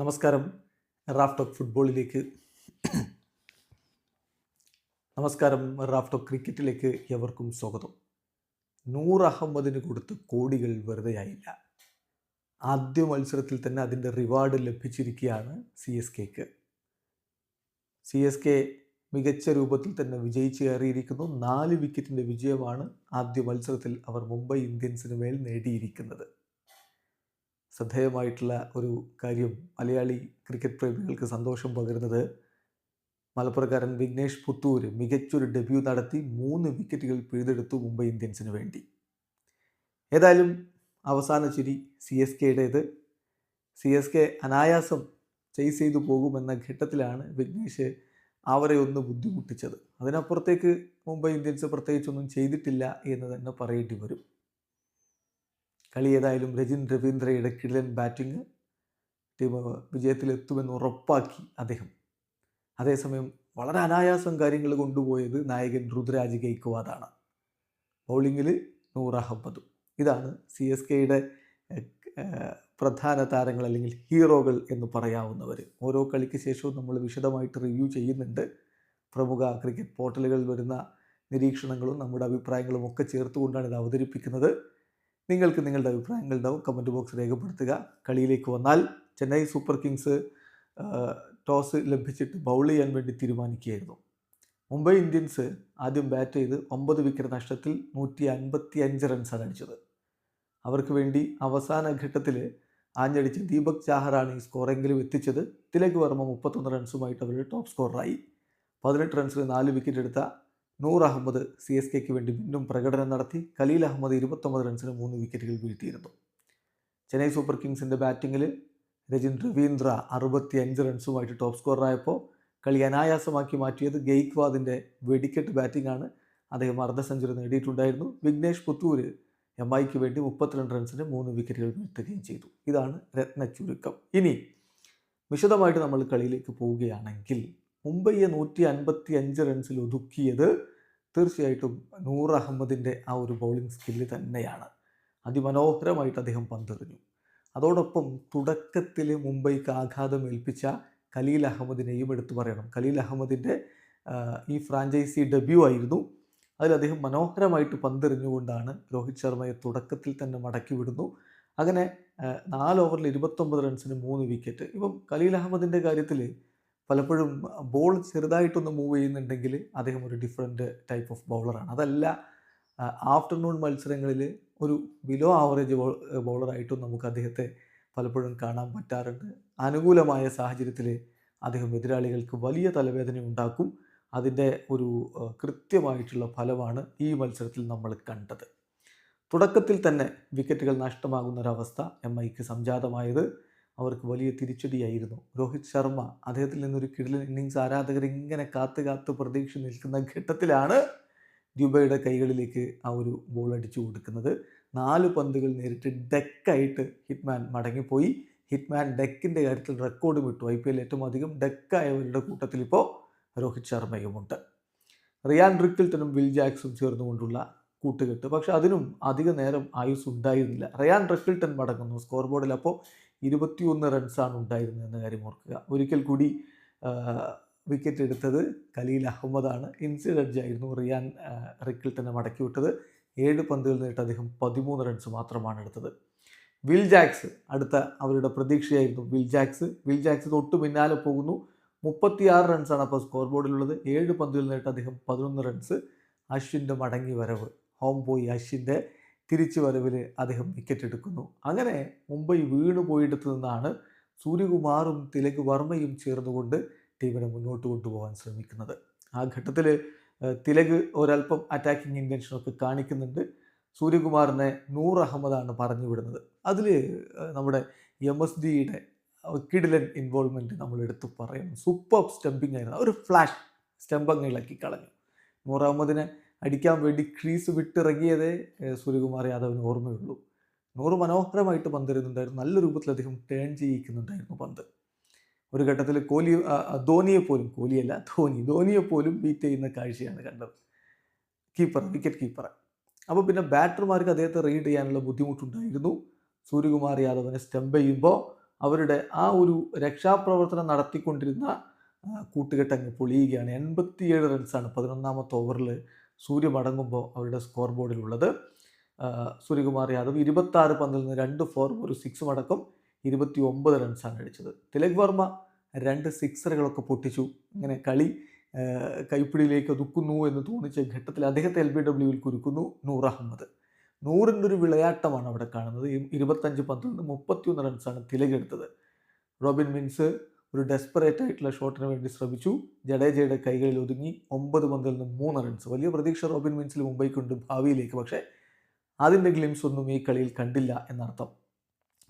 നമസ്കാരം. Raf talk ഫുട്ബോളിലേക്ക്. നമസ്കാരം. റാഫ് ടോക്ക് ക്രിക്കറ്റിലേക്ക് എവർക്കും സ്വാഗതം. നൂർ അഹമ്മദിന് കൊടുത്ത് കോടികൾ വെറുതെയായില്ല. ആദ്യ മത്സരത്തിൽ തന്നെ അതിന്റെ റിവാർഡ് ലഭിച്ചിരിക്കുകയാണ് സി എസ് കെക്ക്. സി എസ് കെ മികച്ച രൂപത്തിൽ തന്നെ വിജയിച്ച് കയറിയിരിക്കുന്നു. നാല് വിക്കറ്റിന്റെ വിജയമാണ് ആദ്യ മത്സരത്തിൽ അവർ മുംബൈ ഇന്ത്യൻസിന് മേൽ നേടിയിരിക്കുന്നത്. ശ്രദ്ധേയമായിട്ടുള്ള ഒരു കാര്യം മലയാളി ക്രിക്കറ്റ് പ്രേമികൾക്ക് സന്തോഷം പകരുന്നത് മലപ്പുറക്കാരൻ വിഘ്നേഷ് പുത്തൂർ മികച്ചൊരു ഡെബ്യൂ നടത്തി മൂന്ന് വിക്കറ്റുകൾ പിഴുതെടുത്തു മുംബൈ ഇന്ത്യൻസിന് വേണ്ടി. ഏതായാലും അവസാന ചിരി സി എസ് കെയുടേത്. സി എസ് കെ അനായാസം ചെയ്സ് ചെയ്തു പോകുമെന്ന ഘട്ടത്തിലാണ് വിഘ്നേഷ് അവരെ ഒന്ന് ബുദ്ധിമുട്ടിച്ചത്. അതിനപ്പുറത്തേക്ക് മുംബൈ ഇന്ത്യൻസ് പ്രത്യേകിച്ചൊന്നും ചെയ്തിട്ടില്ല എന്ന് തന്നെ പറയേണ്ടി വരും. കളി ഏതായാലും രജിൻ രവീന്ദ്രയുടെ കിടിലൻ ബാറ്റിംഗ് ടീം വിജയത്തിലെത്തുമെന്ന് ഉറപ്പാക്കി അദ്ദേഹം. അതേസമയം വളരെ അനായാസം കാര്യങ്ങൾ കൊണ്ടുപോയത് നായകൻ രുദ്രാജ് ഗെയ്ക്വാദാണ്. ബൗളിങ്ങിൽ നൂർ അഹമ്മദും ഇതാണ് സി എസ് കെയുടെ പ്രധാന താരങ്ങൾ അല്ലെങ്കിൽ ഹീറോകൾ എന്ന് പറയാവുന്നവർ ഓരോ കളിക്ക് ശേഷവും നമ്മൾ വിശദമായിട്ട് റിവ്യൂ ചെയ്യുന്നുണ്ട്. പ്രമുഖ ക്രിക്കറ്റ് പോർട്ടലുകളിൽ വരുന്ന നിരീക്ഷണങ്ങളും നമ്മുടെ അഭിപ്രായങ്ങളും ഒക്കെ ചേർത്തുകൊണ്ടാണ് ഇത് അവതരിപ്പിക്കുന്നത്. നിങ്ങൾക്ക് നിങ്ങളുടെ അഭിപ്രായങ്ങൾ ഉണ്ടാവും കമന്റ് ബോക്സ് രേഖപ്പെടുത്തുക. കളിയിലേക്ക് വന്നാൽ ചെന്നൈ സൂപ്പർ കിങ്സ് ടോസ് ലഭിച്ചിട്ട് ബൗൾ ചെയ്യാൻ വേണ്ടി തീരുമാനിക്കുകയായിരുന്നു. മുംബൈ ഇന്ത്യൻസ് ആദ്യം ബാറ്റ് ചെയ്ത് ഒമ്പത് വിക്കറ്റ് നഷ്ടത്തിൽ നൂറ്റി അൻപത്തി അഞ്ച് റൺസാണ് അടിച്ചത്. അവർക്ക് വേണ്ടി അവസാന ഘട്ടത്തിൽ ആഞ്ഞടിച്ച് ദീപക് ചാഹറാണ് ഈ സ്കോറെങ്കിലും എത്തിച്ചത്. തിലക് വർമ്മ മുപ്പത്തൊന്ന് റൺസുമായിട്ട് അവരുടെ ടോപ്പ് സ്കോററായി പതിനെട്ട് റൺസിൽ നാല് വിക്കറ്റ് എടുത്ത നൂർ അഹമ്മദ് സി എസ് കെക്ക് വേണ്ടി വീണ്ടും പ്രകടനം നടത്തി ഖലീൽ അഹമ്മദ് ഇരുപത്തൊമ്പത് റൺസിന് മൂന്ന് വിക്കറ്റുകൾ വീഴ്ത്തിയിരുന്നു. ചെന്നൈ സൂപ്പർ കിങ്സിന്റെ ബാറ്റിങ്ങിൽ രജിൻ രവീന്ദ്ര അറുപത്തി അഞ്ച് റൺസുമായിട്ട് ടോപ്പ് സ്കോറായപ്പോൾ കളി അനായാസമാക്കി മാറ്റിയത് ഗെയ്ക്വാദിന്റെ വെടിക്കെട്ട് ബാറ്റിംഗാണ്. അദ്ദേഹം അർദ്ധ സെഞ്ചുറി നേടിയിട്ടുണ്ടായിരുന്നു. വിഘ്നേഷ് പുത്തൂർ എം ഐക്ക് വേണ്ടി മുപ്പത്തിരണ്ട് റൺസിന് മൂന്ന് വിക്കറ്റുകൾ വീഴ്ത്തുകയും ചെയ്തു. ഇതാണ് രത്ന ചുരുക്കം ഇനി വിശദമായിട്ട് നമ്മൾ കളിയിലേക്ക് പോവുകയാണെങ്കിൽ മുംബൈയെ നൂറ്റി അൻപത്തി അഞ്ച് റൺസിൽ ഒതുക്കിയത് തീർച്ചയായിട്ടും നൂർ അഹമ്മദിന്റെ ആ ഒരു ബൗളിംഗ് സ്കില്ല് തന്നെയാണ്. അതിമനോഹരമായിട്ട് അദ്ദേഹം പന്തെറിഞ്ഞു. അതോടൊപ്പം തുടക്കത്തിൽ മുംബൈക്ക് ആഘാതം ഏൽപ്പിച്ച ഖലീൽ അഹമ്മദിനെയും എടുത്തു പറയണം. ഖലീൽ അഹമ്മദിന്റെ ഈ ഫ്രാഞ്ചൈസി ഡെബ്യൂ ആയിരുന്നു. അതിൽ അദ്ദേഹം മനോഹരമായിട്ട് പന്തെറിഞ്ഞുകൊണ്ടാണ് രോഹിത് ശർമ്മയെ തുടക്കത്തിൽ തന്നെ മടക്കി വിടുന്നു. അങ്ങനെ നാല് ഓവറിൽ ഇരുപത്തൊമ്പത് റൺസിന് മൂന്ന് വിക്കറ്റ് ഇപ്പം ഖലീൽ അഹമ്മദിന്റെ കാര്യത്തിൽ പലപ്പോഴും ബോൾ ചെറുതായിട്ടൊന്ന് മൂവ് ചെയ്യുന്നുണ്ടെങ്കിൽ അദ്ദേഹം ഒരു ഡിഫറെന്റ് ടൈപ്പ് ഓഫ് ബൗളറാണ്. അതല്ല ആഫ്റ്റർനൂൺ മത്സരങ്ങളിൽ ഒരു ബിലോ ആവറേജ് ബോൾ ബൗളറായിട്ടും നമുക്ക് അദ്ദേഹത്തെ പലപ്പോഴും കാണാൻ പറ്റാറുണ്ട്. അനുകൂലമായ സാഹചര്യത്തിൽ അദ്ദേഹം എതിരാളികൾക്ക് വലിയ തലവേദന ഉണ്ടാക്കും. അതിന്റെ ഒരു കൃത്യമായിട്ടുള്ള ഫലമാണ് ഈ മത്സരത്തിൽ നമ്മൾ കണ്ടത്. തുടക്കത്തിൽ തന്നെ വിക്കറ്റുകൾ നഷ്ടമാകുന്ന ഒരവസ്ഥ എം ഐക്ക് സംജാതമായത്. അവർക്ക് വലിയ തിരിച്ചടിയായിരുന്നു. രോഹിത് ശർമ്മ അദ്ദേഹത്തിൽ നിന്നൊരു കിടിലൻ ഇന്നിങ്സ് ആരാധകർ ഇങ്ങനെ കാത്ത് കാത്ത് പ്രതീക്ഷ നിൽക്കുന്ന ഘട്ടത്തിലാണ് ദുബൈയുടെ കൈകളിലേക്ക് ആ ഒരു ബോൾ അടിച്ചു കൊടുക്കുന്നത്. നാല് പന്തുകൾ നേരിട്ട് ഡെക്കായിട്ട് ഹിറ്റ്മാൻ മടങ്ങിപ്പോയി. ഹിറ്റ്മാൻ ഡെക്കിന്റെ കാര്യത്തിൽ റെക്കോർഡും ഇട്ടു. ഐ പി എൽ ഏറ്റവും അധികം ഡെക്കായവരുടെ കൂട്ടത്തിൽ ഇപ്പോൾ രോഹിത് ശർമ്മയുമുണ്ട്. റിയാൻ റിക്കിൾട്ടനും വിൽ ജാക്സും ചേർന്നുകൊണ്ടുള്ള കൂട്ടുകെട്ട്. പക്ഷെ അതിനും അധിക നേരം ആയുസ് ഉണ്ടായിരുന്നില്ല. റിയാൻ റിക്കിൾട്ടൺ മടങ്ങുന്നു. സ്കോർ ബോർഡിൽ അപ്പോൾ ഇരുപത്തിയൊന്ന് റൺസാണ് ഉണ്ടായിരുന്നത് എന്ന കാര്യം ഓർക്കുക. ഒരിക്കൽ കൂടി വിക്കറ്റ് എടുത്തത് ഖലീൽ അഹമ്മദാണ്. ഇൻസിഡന്റ് ആയിരുന്നു റിയാൻ റിക്കിൾട്ടനെ മടക്കി വിട്ടത്. ഏഴ് പന്തുകൾ നേരിട്ട് അദ്ദേഹം പതിമൂന്ന് റൺസ് മാത്രമാണ് എടുത്തത്. വിൽ ജാക്സ് അടുത്ത അവരുടെ പ്രതീക്ഷയായിരുന്നു വിൽ ജാക്സ്. വിൽ ജാക്സ് തൊട്ട് പിന്നാലെ പോകുന്നു. മുപ്പത്തിയാറ് റൺസാണ് അപ്പോൾ സ്കോർ ബോർഡിലുള്ളത് ഏഴ് പന്തുകൾ നേരിട്ട് അദ്ദേഹം പതിനൊന്ന് റൺസ് അശ്വിന്റെ മടങ്ങി വരവ്. ഹോം പോയി അശ്വിന്റെ. തിരിച്ചു വരവിൽ അദ്ദേഹം വിക്കറ്റ് എടുക്കുന്നു. അങ്ങനെ മുംബൈ വീണു പോയിടത്തു നിന്നാണ് സൂര്യകുമാറും തിലക് വർമ്മയും ചേർന്നുകൊണ്ട് ടീമിനെ മുന്നോട്ട് കൊണ്ടുപോകാൻ ശ്രമിക്കുന്നത്. ആ ഘട്ടത്തിൽ തിലക് ഒരല്പം അറ്റാക്കിംഗ് ഇന്റൻഷനൊക്കെ കാണിക്കുന്നുണ്ട്. സൂര്യകുമാറിനെ നൂർ അഹമ്മദാണ് പറഞ്ഞു വിടുന്നത്. അതിൽ നമ്മുടെ എം എസ് ഡിയുടെ കിഡിലൻ ഇൻവോൾവ്മെന്റ് നമ്മൾ എടുത്തു പറയണം. സൂപ്പർ സ്റ്റംപിംഗ് ആയിരുന്നു. ഒരു ഫ്ലാഷ് സ്റ്റംപങ്ങ് ഇളക്കി കളഞ്ഞു. നൂർ അഹമ്മദിനെ അടിക്കാൻ വേണ്ടി ക്രീസ് വിട്ടിറങ്ങിയതേ സൂര്യകുമാർ യാദവിന് ഓർമ്മയുള്ളൂ. നൂറ് മനോഹരമായിട്ട് പന്തെറിയുന്നുണ്ടായിരുന്നു. നല്ല രൂപത്തിൽ അദ്ദേഹം ടേൺ ചെയ്യിക്കുന്നുണ്ടായിരുന്നു പന്ത്. ഒരു ഘട്ടത്തിൽ കോലി ധോനിയെ പോലും കോലിയല്ല ധോനി ധോനിയെ പോലും ബീറ്റ് ചെയ്യുന്ന കാഴ്ചയാണ് കണ്ടത്. കീപ്പർ വിക്കറ്റ് കീപ്പർ അപ്പോൾ പിന്നെ ബാറ്റർമാർക്ക് അദ്ദേഹത്തെ റീഡ് ചെയ്യാനുള്ള ബുദ്ധിമുട്ടുണ്ടായിരുന്നു. സൂര്യകുമാർ യാദവിനെ സ്റ്റംപ് ചെയ്യുമ്പോൾ അവരുടെ ആ ഒരു രക്ഷാപ്രവർത്തനം നടത്തിക്കൊണ്ടിരുന്ന കൂട്ടുകെട്ട് അങ്ങ് പൊളിയുകയാണ്. എൺപത്തിയേഴ് റൺസാണ് പതിനൊന്നാമത്തെ ഓവറിൽ സൂര്യ മടങ്ങുമ്പോൾ അവരുടെ സ്കോർ ബോർഡിലുള്ളത് സൂര്യകുമാർ യാദവ് ഇരുപത്താറ് പന്തിൽ നിന്ന് രണ്ട് ഫോറും ഒരു സിക്സും അടക്കം ഇരുപത്തി ഒമ്പത് റൺസാണ് അടിച്ചത്. തിലക് വർമ്മ രണ്ട് സിക്സറുകളൊക്കെ പൊട്ടിച്ചു. ഇങ്ങനെ കളി കൈപ്പിടിയിലേക്ക് ഒതുക്കുന്നു എന്ന് തോന്നിച്ച ഘട്ടത്തിൽ അദ്ദേഹത്തെ എൽ ബി ഡബ്ല്യുവിൽ കുരുക്കുന്നു നൂർ അഹമ്മദ്. നൂറിന്റെ ഒരു വിളയാട്ടമാണ് അവിടെ കാണുന്നത്. ഇരുപത്തഞ്ച് പന്തിൽ നിന്ന് മുപ്പത്തിയൊന്ന് റൺസാണ് തിലക് എടുത്തത്. റോബിൻ മിൻസ് ഒരു ഡെസ്പറേറ്റ് ആയിട്ടുള്ള ഷോട്ടിന് വേണ്ടി ശ്രമിച്ചു. ജഡേജയുടെ കൈകളിൽ ഒതുങ്ങി ഒമ്പത് പന്തിൽ നിന്ന് മൂന്ന് റൺസ് വലിയ പ്രതീക്ഷ റോബിൻ മിൻസിൽ മുംബൈക്കുണ്ട് ഭാവിയിലേക്ക്. പക്ഷേ അതിന്റെ ഗ്ലിംസ് ഒന്നും ഈ കളിയിൽ കണ്ടില്ല എന്നർത്ഥം.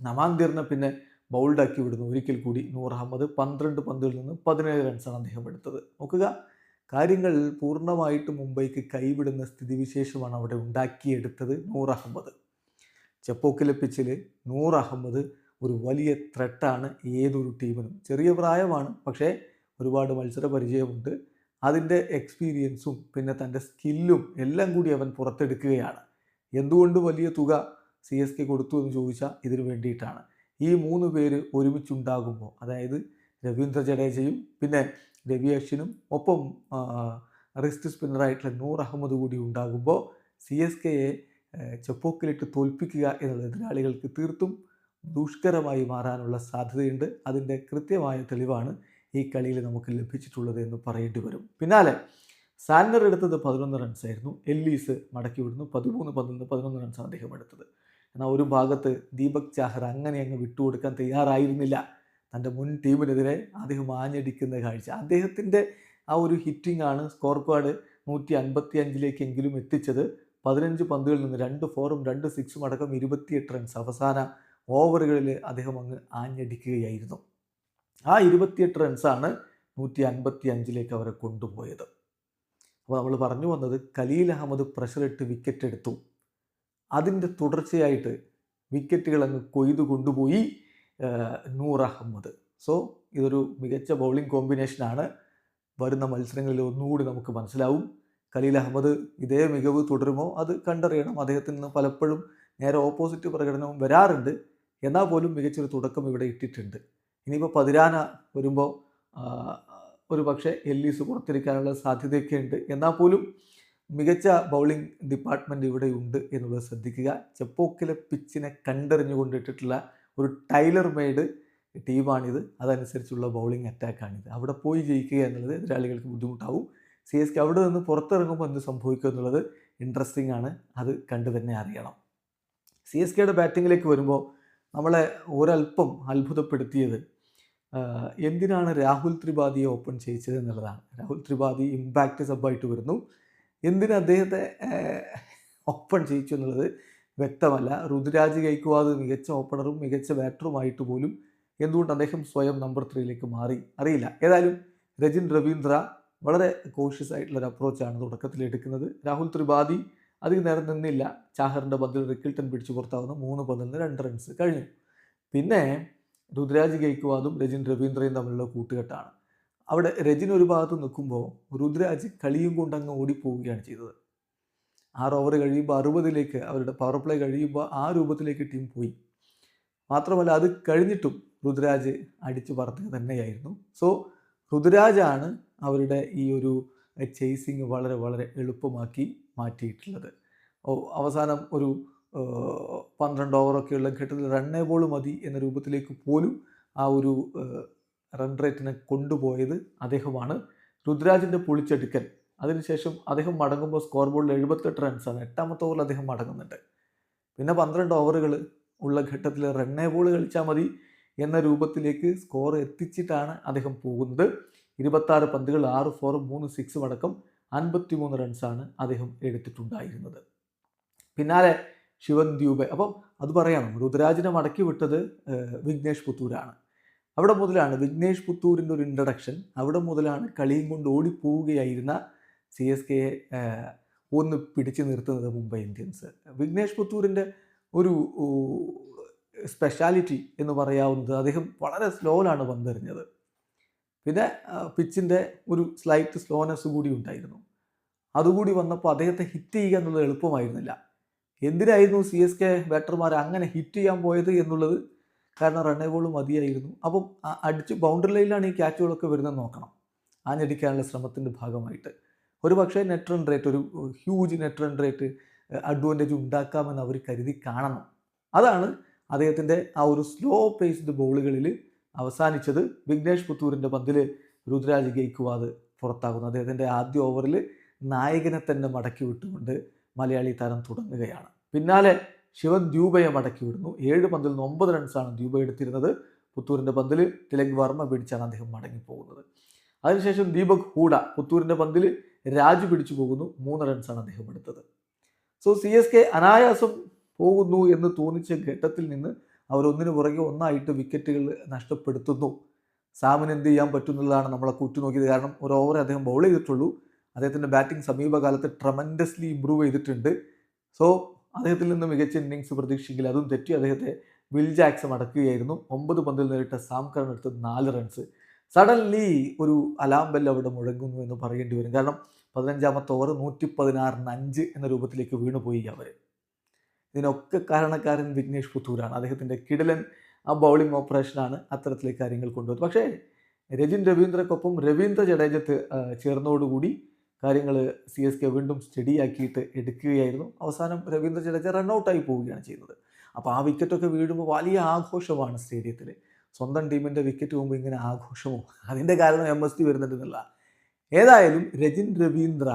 നമാന്തിറിനെ പിന്നെ ബൗൾഡാക്കി വിടുന്നു. ഒരിക്കൽ കൂടി നൂർ അഹമ്മദ് പന്ത്രണ്ട് പന്തിൽ നിന്ന് പതിനേഴ് റൺസാണ് അദ്ദേഹം എടുത്തത്. നോക്കുക കാര്യങ്ങൾ പൂർണമായിട്ട് മുംബൈക്ക് കൈവിടുന്ന സ്ഥിതിവിശേഷമാണ് അവിടെ ഉണ്ടാക്കിയെടുത്തത് നൂർ അഹമ്മദ്. ചെപ്പോക്കിലെ പിച്ചിൽ നൂർ അഹമ്മദ് ഒരു വലിയ ത്രെട്ടാണ് ഏതൊരു ടീമിനും ചെറിയ പ്രായമാണ് പക്ഷേ ഒരുപാട് മത്സര പരിചയമുണ്ട് അതിന്റെ എക്സ്പീരിയൻസും പിന്നെ തന്റെ സ്കില്ലും എല്ലാം കൂടി അവൻ പുറത്തെടുക്കുകയാണ്. എന്തുകൊണ്ട് വലിയ തുക സി എസ് കെ കൊടുത്തു എന്ന് ചോദിച്ചാൽ ഇതിനു വേണ്ടിയിട്ടാണ്. ഈ മൂന്ന് പേര് ഒരുമിച്ചുണ്ടാകുമ്പോൾ അതായത് രവീന്ദ്ര ജഡേജയും പിന്നെ രവി അശ്വിനും ഒപ്പം റിസ്റ്റ് സ്പിന്നറായിട്ടുള്ള നൂർ അഹമ്മദ് കൂടി ഉണ്ടാകുമ്പോൾ സി എസ് കെയെ ചെപ്പോക്കിലിട്ട് തോൽപ്പിക്കുക എന്നത് എതിരാളികൾക്ക് തീർത്തും ദുഷ്കരമായി മാറാനുള്ള സാധ്യതയുണ്ട്. അതിന്റെ കൃത്യമായ തെളിവാണ് ഈ കളിയിൽ നമുക്ക് ലഭിച്ചിട്ടുള്ളത് എന്ന് പറയേണ്ടി വരും. പിന്നാലെ സാൻഡർ എടുത്തത് പതിനൊന്ന് റൺസായിരുന്നു എല്ലീസ് മടക്കി വിടുന്നു. പതിമൂന്ന് പതിനൊന്ന് നിന്ന് പതിനൊന്ന് റൺസാണ് അദ്ദേഹം എടുത്തത്. എന്നാൽ ഒരു ഭാഗത്ത് ദീപക് ചാഹർ അങ്ങനെ അങ്ങ് വിട്ടുകൊടുക്കാൻ തയ്യാറായിരുന്നില്ല. തന്റെ മുൻ ടീമിനെതിരെ അദ്ദേഹം ആഞ്ഞടിക്കുന്ന കാഴ്ച. അദ്ദേഹത്തിന്റെ ആ ഒരു ഹിറ്റിംഗ് ആണ് സ്കോർ കാർഡ് നൂറ്റി അൻപത്തി അഞ്ചിലേക്കെങ്കിലും എത്തിച്ചത്. പതിനഞ്ച് പന്തുകളിൽ നിന്ന് രണ്ട് ഫോറും രണ്ട് സിക്സും അടക്കം ഇരുപത്തിയെട്ട് റൺസ് അവസാന ഓവറുകളിൽ അദ്ദേഹം അങ്ങ് ആഞ്ഞടിക്കുകയായിരുന്നു. ആ ഇരുപത്തിയെട്ട് റൺസാണ് നൂറ്റി അൻപത്തി അഞ്ചിലേക്ക് അവരെ കൊണ്ടുപോയത്. അപ്പോൾ നമ്മൾ പറഞ്ഞു വന്നത് കലീൽ അഹമ്മദ് പ്രഷറിട്ട് വിക്കറ്റ് എടുത്തു. അതിന്റെ തുടർച്ചയായിട്ട് വിക്കറ്റുകൾ അങ്ങ് കൊയ്തു കൊണ്ടുപോയി നൂർ അഹമ്മദ്. സോ ഇതൊരു മികച്ച ബൗളിംഗ് കോമ്പിനേഷനാണ് വരുന്ന മത്സരങ്ങളിൽ ഒന്നുകൂടി നമുക്ക് മനസ്സിലാവും. കലീൽ അഹമ്മദ് ഇതേ മികവ് തുടരുമോ? അത് കണ്ടറിയണം. അദ്ദേഹത്തിൽ നിന്ന് പലപ്പോഴും നേരെ ഓപ്പോസിറ്റ് പ്രകടനവും വരാറുണ്ട്. എന്നാൽ പോലും മികച്ചൊരു തുടക്കം ഇവിടെ ഇട്ടിട്ടുണ്ട്. ഇനിയിപ്പോൾ പതിരാന വരുമ്പോൾ ഒരു പക്ഷേ എല്ലീസ് പുറത്തിരിക്കാനുള്ള സാധ്യതയൊക്കെ ഉണ്ട് എന്നാൽ പോലും മികച്ച ബൗളിംഗ് ഡിപ്പാർട്ട്മെന്റ് ഇവിടെ ഉണ്ട് എന്നുള്ളത് ശ്രദ്ധിക്കുക. ചെപ്പോക്കിലെ പിച്ചിനെ കണ്ടെറിഞ്ഞുകൊണ്ടിട്ടിട്ടുള്ള ഒരു ടൈലർ മെയ്ഡ് ടീമാണിത് അതനുസരിച്ചുള്ള ബൗളിംഗ് അറ്റാക്കാണിത് അവിടെ പോയി ജയിക്കുക എന്നുള്ളത് എതിരാളികൾക്ക് ബുദ്ധിമുട്ടാവും. സി എസ് കെ അവിടെ നിന്ന് പുറത്തിറങ്ങുമ്പോൾ എന്ത് സംഭവിക്കും എന്നുള്ളത് ഇൻട്രസ്റ്റിംഗ് ആണ്. അത് കണ്ടു തന്നെ അറിയണം. സി എസ് കെയുടെ ബാറ്റിങ്ങിലേക്ക് വരുമ്പോൾ നമ്മളെ ഒരല്പം അത്ഭുതപ്പെടുത്തിയത് എന്തിനാണ് രാഹുൽ ത്രിപാഠിയെ ഓപ്പൺ ചെയ്യിച്ചത് എന്നുള്ളതാണ്. രാഹുൽ ത്രിപാഠി ഇമ്പാക്റ്റ് സബായിട്ട് വരുന്നു. എന്തിന് അദ്ദേഹത്തെ ഓപ്പൺ ചെയ്യിച്ചു എന്നുള്ളത് വ്യക്തമല്ല. ഋതുരാജ് ഗൈക്വാദ് മികച്ച ഓപ്പണറും മികച്ച ബാറ്ററുമായിട്ട് പോലും എന്തുകൊണ്ട് അദ്ദേഹം സ്വയം നമ്പർ ത്രീയിലേക്ക് മാറി? അറിയില്ല. ഏതായാലും രജിൻ രവീന്ദ്ര വളരെ കോഷ്യസ് ആയിട്ടുള്ളൊരു അപ്രോച്ചാണ് തുടക്കത്തിൽ എടുക്കുന്നത്. രാഹുൽ ത്രിപാഠി അധികം നേരം നിന്നില്ല. ചാഹറിന്റെ പന്തിൽ റിക്കിൾട്ടൺ പിടിച്ചു പുറത്താവുന്ന. മൂന്ന് പന്തിൽ നിന്ന് രണ്ട് റൺസ് കഴിഞ്ഞു. പിന്നെ രുദ്രാജ് ഗൈക്വാദും രജിൻ രവീന്ദ്രയും തമ്മിലുള്ള കൂട്ടുകെട്ടാണ്. അവിടെ രജിൻ ഒരു ഭാഗത്ത് നിൽക്കുമ്പോൾ രുദ്രാജ് കളിയും കൊണ്ട് അങ്ങ് ഓടിപ്പോവുകയാണ് ചെയ്തത്. ആറ് ഓവർ കഴിയുമ്പോൾ അറുപതിലേക്ക് അവരുടെ പവർ പ്ലേ കഴിയുമ്പോൾ ആ രൂപത്തിലേക്ക് ടീം പോയി. മാത്രമല്ല അത് കഴിഞ്ഞിട്ടും രുദ്രാജ് അടിച്ചു പറത്തുക തന്നെയായിരുന്നു. സോ രുദ്രാജാണ് അവരുടെ ഈ ഒരു ചേസിങ് വളരെ വളരെ എളുപ്പമാക്കി മാറ്റിയിട്ടുള്ളത്. അവസാനം ഒരു പന്ത്രണ്ട് ഓവറൊക്കെയുള്ള ഘട്ടത്തിൽ റണ്ണേ ബോൾ മതി എന്ന രൂപത്തിലേക്ക് പോലും ആ ഒരു റൺ റേറ്റിനെ കൊണ്ടുപോയത് അദ്ദേഹമാണ്. രുദ്രാജിന്റെ പൊളിച്ചെടുക്കൽ. അതിനുശേഷം അദ്ദേഹം മടങ്ങുമ്പോൾ സ്കോർ ബോർഡിൽ എഴുപത്തെട്ട് റൺസാണ് എട്ടാമത്തെ ഓവറിൽ അദ്ദേഹം മടങ്ങുന്നുണ്ട്. പിന്നെ പന്ത്രണ്ട് ഓവറുകൾ ഉള്ള ഘട്ടത്തിൽ റണ്ണേ ബോൾ കളിച്ചാൽ മതി എന്ന രൂപത്തിലേക്ക് സ്കോർ എത്തിച്ചിട്ടാണ് അദ്ദേഹം പോകുന്നത്. ഇരുപത്താറ് പന്തുകൾ ആറ് ഫോറും മൂന്ന് സിക്സും അടക്കം അൻപത്തിമൂന്ന് റൺസാണ് അദ്ദേഹം എടുത്തിട്ടുണ്ടായിരുന്നത്. പിന്നാലെ ശിവൻ ദ്യൂബെ അപ്പം അത് പറയണം രുദ്രാജിനെ മടക്കി വിട്ടത് വിഘ്നേഷ് പുത്തൂരാണ്. അവിടെ മുതലാണ് വിഘ്നേഷ് പുത്തൂരിന്റെ ഒരു ഇൻട്രഡക്ഷൻ അവിടെ മുതലാണ് കളിയും കൊണ്ട് ഓടിപ്പോവുകയായിരുന്ന സി എസ് കെയെ ഒന്ന് പിടിച്ചു നിർത്തുന്നത് മുംബൈ ഇന്ത്യൻസ്. വിഘ്നേഷ് പുത്തൂരിന്റെ ഒരു സ്പെഷ്യാലിറ്റി എന്ന് പറയാവുന്നത് അദ്ദേഹം വളരെ സ്ലോയിലാണ് പന്തെറിഞ്ഞത്. പിന്നെ പിച്ചിന്റെ ഒരു സ്ലൈറ്റ് സ്ലോനെസ് കൂടി ഉണ്ടായിരുന്നു. അതുകൂടി വന്നപ്പോൾ അദ്ദേഹത്തെ ഹിറ്റ് ചെയ്യുക എന്നുള്ളത് എളുപ്പമായിരുന്നില്ല. എന്തിനായിരുന്നു സി എസ് കെ ബാറ്റർമാർ അങ്ങനെ ഹിറ്റ് ചെയ്യാൻ പോയത് എന്നുള്ളത്? കാരണം റണ്ണേ ബോൾ മതിയായിരുന്നു. അപ്പം അടിച്ച് ബൗണ്ടറി ലൈനിലാണ് ഈ ക്യാച്ചുകളൊക്കെ വരുന്നത് നോക്കണം. ആഞ്ഞടിക്കാനുള്ള ശ്രമത്തിന്റെ ഭാഗമായിട്ട്. ഒരു പക്ഷേ നെറ്റ് റൺ റേറ്റ് ഒരു huge net run rate advantage ഉണ്ടാക്കാമെന്ന് അവർ കരുതി കാണണം. അതാണ് അദ്ദേഹത്തിന്റെ ആ ഒരു സ്ലോ പേസ്ഡ് ബോളുകളിൽ അവസാനിച്ചത് വിഘ്നേഷ് പുത്തൂരിന്റെ പന്തിൽ രുദ്രാജ് ഗെയ്ക്വാദ് പുറത്താകുന്നു. അദ്ദേഹത്തിന്റെ ആദ്യ ഓവറിൽ നായകനെ തന്നെ മടക്കി വിട്ടുകൊണ്ട് മലയാളി താരം തുടങ്ങുകയാണ്. പിന്നാലെ ശിവൻ ദ്യൂബയെ മടക്കി വിടുന്നു. ഏഴ് പന്തിൽ നിന്ന് ഒമ്പത് റൺസാണ് ദ്യൂബ എടുത്തിരുന്നത്. പുത്തൂരിന്റെ പന്തിൽ തിലക് വർമ്മ പിടിച്ചാണ് അദ്ദേഹം മടങ്ങിപ്പോകുന്നത്. അതിനുശേഷം ദീപക് ഹൂഡ പുത്തൂരിന്റെ പന്തിൽ രാജു പിടിച്ചു പോകുന്നു. മൂന്ന് റൺസാണ് അദ്ദേഹം എടുത്തത്. സോ സി എസ് കെ അനായാസം പോകുന്നു എന്ന് തോന്നിച്ച ഘട്ടത്തിൽ നിന്ന് അവർ ഒന്നിനു പുറകെ ഒന്നായിട്ട് വിക്കറ്റുകൾ നഷ്ടപ്പെടുത്തുന്നു. സാമിന് എന്ത് ചെയ്യാൻ പറ്റുന്നതാണ് നമ്മളെ നോക്കിയത് കാരണം ഒരു ഓവർ അദ്ദേഹം ബൗൾ ചെയ്തിട്ടുള്ളൂ. അദ്ദേഹത്തിന്റെ ബാറ്റിംഗ് സമീപകാലത്ത് ട്രമൻഡസ്ലി ഇമ്പ്രൂവ് ചെയ്തിട്ടുണ്ട്. സോ അദ്ദേഹത്തിൽ നിന്ന് മികച്ച ഇന്നിങ്സ് പ്രതീക്ഷിക്കില്ല അതും തെറ്റി അദ്ദേഹത്തെ വിൽ ജാക്സ് അടക്കുകയായിരുന്നു ഒമ്പത് പന്തിൽ നേരിട്ട സാം കരൺ എടുത്ത് നാല് റൺസ് സഡൻലി ഒരു അലാം ബെല്ല് അവിടെ മുഴങ്ങുന്നു എന്ന് പറയേണ്ടി വരും. കാരണം പതിനഞ്ചാമത്തെ ഓവർ നൂറ്റി പതിനാറിന് അഞ്ച് എന്ന രൂപത്തിലേക്ക് വീണുപോയി അവർ ഇതിനൊക്കെ കാരണക്കാരൻ വിഘ്നേഷ് പുത്തൂരാണ്. അദ്ദേഹത്തിന്റെ കിടലൻ ആ ബൗളിംഗ് ഓപ്പറേഷനാണ് അത്തരത്തിലെ കാര്യങ്ങൾ കൊണ്ടുവന്നത്. പക്ഷേ രജിൻ രവീന്ദ്രക്കൊപ്പം രവീന്ദ്ര ജഡേജത്ത് ചേർന്നതോടുകൂടി കാര്യങ്ങൾ സി എസ് കെ വീണ്ടും സ്റ്റഡിയാക്കിയിട്ട് എടുക്കുകയായിരുന്നു. അവസാനം രവീന്ദ്ര ജഡേജ റൺഔട്ടായി പോവുകയാണ് ചെയ്യുന്നത്. അപ്പോൾ ആ വിക്കറ്റൊക്കെ വീഴുമ്പോൾ വലിയ ആഘോഷമാണ് സ്റ്റേഡിയത്തിൽ സ്വന്തം ടീമിന്റെ വിക്കറ്റ് പോകുമ്പോൾ ഇങ്ങനെ ആഘോഷമോ? അതിന്റെ കാരണം എം എസ് ടി വരുന്നുണ്ടെന്നുള്ള ഏതായാലും രജിൻ രവീന്ദ്ര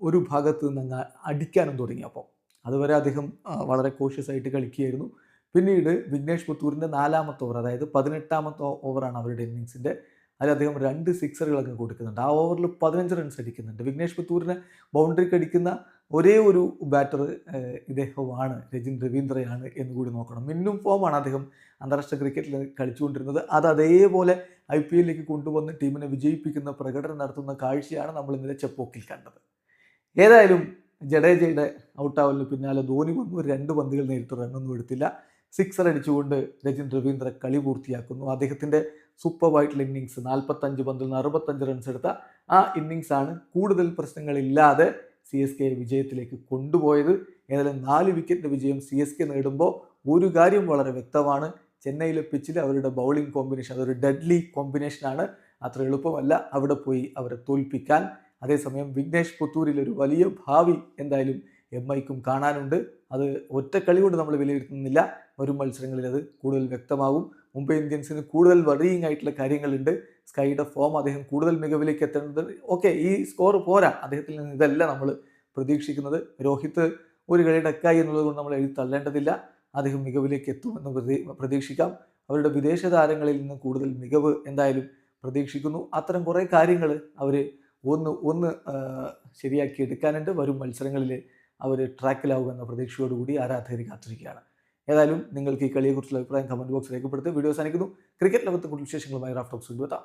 ഒരു ഭാഗത്ത് നിന്ന് അടിക്കാനും തുടങ്ങി. അപ്പോൾ അതുവരെ അദ്ദേഹം വളരെ കോഷ്യസ് ആയിട്ട് കളിക്കുകയായിരുന്നു. പിന്നീട് വിഘ്നേഷ് പുത്തൂരിന്റെ നാലാമത്തെ ഓവർ അതായത് പതിനെട്ടാമത്തെ ഓവറാണ് അവരുടെ ഇന്നിങ്സിന്റെ അതിൽ അദ്ദേഹം രണ്ട് സിക്സറുകളൊക്കെ കൊടുക്കുന്നുണ്ട്. ആ ഓവറിൽ പതിനഞ്ച് റൺസ് അടിക്കുന്നുണ്ട്. വിഘ്നേഷ് പുത്തൂരിനെ ബൗണ്ടറിക്ക് അടിക്കുന്ന ഒരേ ഒരു ബാറ്റർ ഇദ്ദേഹമാണ് രജിൻ രവീന്ദ്രയാണ് എന്ന് കൂടി നോക്കണം. മിന്നും ഫോമാണ് അദ്ദേഹം അന്താരാഷ്ട്ര ക്രിക്കറ്റിൽ കളിച്ചുകൊണ്ടിരുന്നത്. അത് അതേപോലെ ഐ പി എല്ലിലേക്ക് കൊണ്ടുവന്ന് ടീമിനെ വിജയിപ്പിക്കുന്ന പ്രകടനം നടത്തുന്ന കാഴ്ചയാണ് നമ്മൾ ഇന്നലെ ചെപ്പോക്കിൽ കണ്ടത്. ഏതായാലും ജഡേജയുടെ ഔട്ടാവലിന് പിന്നാലെ ധോനി വന്നു. രണ്ട് പന്തുകൾ നേരിട്ട് റണ്ണൊന്നും എടുത്തില്ല. സിക്സർ അടിച്ചുകൊണ്ട് രജിൻ രവീന്ദ്ര കളി പൂർത്തിയാക്കുന്നു. അദ്ദേഹത്തിന്റെ സൂപ്പർവായിട്ടുള്ള ഇന്നിങ്സ് നാൽപ്പത്തഞ്ച് പന്തിൽ നിന്ന് അറുപത്തഞ്ച് റൺസ് എടുത്ത ആ ഇന്നിങ്സാണ് കൂടുതൽ പ്രശ്നങ്ങളില്ലാതെ സി എസ് കെ വിജയത്തിലേക്ക് കൊണ്ടുപോയത്. ഏതായാലും നാല് വിക്കറ്റ് വിജയം സി എസ് കെ നേടുമ്പോൾ ഒരു കാര്യം വളരെ വ്യക്തമാണ്. ചെന്നൈയിലെ പിച്ചിൽ അവരുടെ ബൗളിംഗ് കോമ്പിനേഷൻ അതൊരു ഡെഡ്ലി കോമ്പിനേഷനാണ് അത്ര എളുപ്പമല്ല അവിടെ പോയി അവരെ തോൽപ്പിക്കാൻ. അതേസമയം വിഘ്നേഷ് പുത്തൂരിൽ ഒരു വലിയ ഭാവി എന്തായാലും എം ഐക്കും കാണാനുണ്ട്. അത് ഒറ്റ കളി കൊണ്ട് നമ്മൾ വിലയിരുത്തുന്നില്ല. വരും മത്സരങ്ങളിൽ അത് കൂടുതൽ വ്യക്തമാകും. മുംബൈ ഇന്ത്യൻസിന് കൂടുതൽ വറിയിങ് ആയിട്ടുള്ള കാര്യങ്ങളുണ്ട്. സ്കൈയുടെ ഫോം അദ്ദേഹം കൂടുതൽ മികവിലേക്ക് എത്തേണ്ടത് ഓക്കെ ഈ സ്കോർ പോരാ. അദ്ദേഹത്തിൽ നിന്ന് ഇതല്ല നമ്മൾ പ്രതീക്ഷിക്കുന്നത്. രോഹിത് ഒരു കളി ഡക്കായി എന്നുള്ളത് കൊണ്ട് നമ്മൾ എഴുതി തള്ളേണ്ടതില്ല. അദ്ദേഹം മികവിലേക്ക് എത്തുമെന്ന് പ്രതീക്ഷിക്കാം. അവരുടെ വിദേശ താരങ്ങളിൽ നിന്ന് കൂടുതൽ മികവ് എന്തായാലും പ്രതീക്ഷിക്കുന്നു. അത്തരം കുറേ കാര്യങ്ങൾ അവർ ഒന്ന് ഒന്ന് ശരിയാക്കി എടുക്കാനുണ്ട് വരും മത്സരങ്ങളിൽ അവർ ട്രാക്കിലാവുമെന്ന പ്രതീക്ഷയോടുകൂടി ആരാധകർ കാത്തിരിക്കുകയാണ്. ഏതായാലും നിങ്ങൾക്ക് ഈ കളിയെക്കുറിച്ചുള്ള അഭിപ്രായം കമന്റ് ബോക്സിൽ രേഖപ്പെടുത്തി. വീഡിയോ സാധിക്കുന്നു ക്രിക്കറ്റ് ലോകത്തെ കൂടുതൽ വിശേഷങ്ങളുമായി റാഫ്റ്റോക്സ് കൊണ്ടുവെത്താം.